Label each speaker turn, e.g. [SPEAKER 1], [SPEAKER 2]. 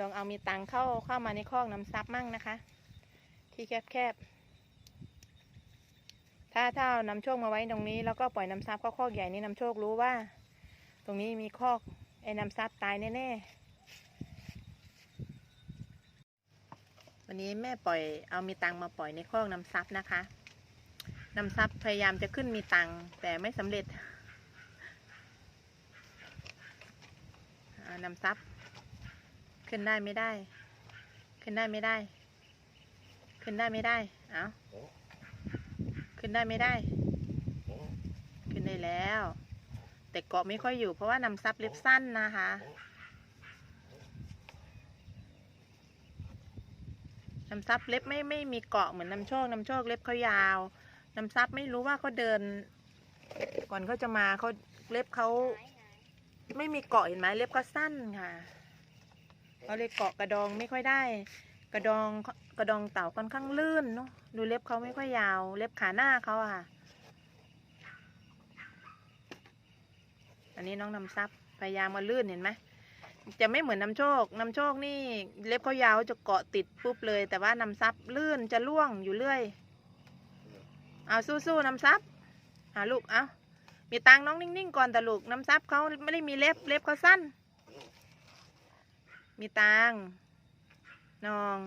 [SPEAKER 1] ลองเอามีตังเข้าเข้ามาในคอกน้ำซับมั่งนะคะ ที่แคบๆ ถ้าถ้าเอาน้ำโชคมาไว้ตรงนี้ แล้วก็ปล่อยน้ำซับเข้าคอกใหญ่นี่น้ำโชครู้ว่า ตรงนี้มีคอกไอ้น้ำซับตายแน่ๆ วันนี้แม่ปล่อยเอามีตังมาปล่อยในคอกน้ำซับนะคะน้ำซับพยายามจะขึ้นมีตังแต่ไม่สำเร็จน้ำซับ ขึ้นได้ไม่ได้ ขึ้นได้ไม่ได้ ขึ้นได้ไม่ได้ เอาขึ้นได้ไม่ได้ ขึ้นได้แล้ว แต่เกาะไม่ค่อยอยู่เพราะว่าน้ำซับเล็บสั้นนะคะน้ำซับเล็บไม่ไม่มีเกาะเหมือนน้ำโชคน้ำโชคเล็บเขายาวน้ำซับไม่รู้ว่าเขาเดิน ก่อนเขาจะมาเขาเล็บเขาไม่มีเกาะเห็นไหมเล็บก็สั้นค่ะ เขาเลยเกาะกระดองไม่ค่อยได้ กระดองกระดองเต่าค่อนข้างลื่นเนาะดูเล็บเขาไม่ค่อยยาว เล็บขาหน้าเขาอะค่ะ อันนี้น้องนำซับพยายามมาลื่นเห็นไหมจะไม่เหมือนน้ำโชค น้ำโชคนี่เล็บเขายาวจะเกาะติดปุ๊บเลย แต่ว่านำซับลื่นจะล่วงอยู่เรื่อย เอาสู้ๆน้ำซับหาลูกเอามีตังน้องนิ่งๆก่อนแต่ลูกน้ำซับเขาไม่ได้มีเล็บเล็บเขาสั้น มีตังน้อง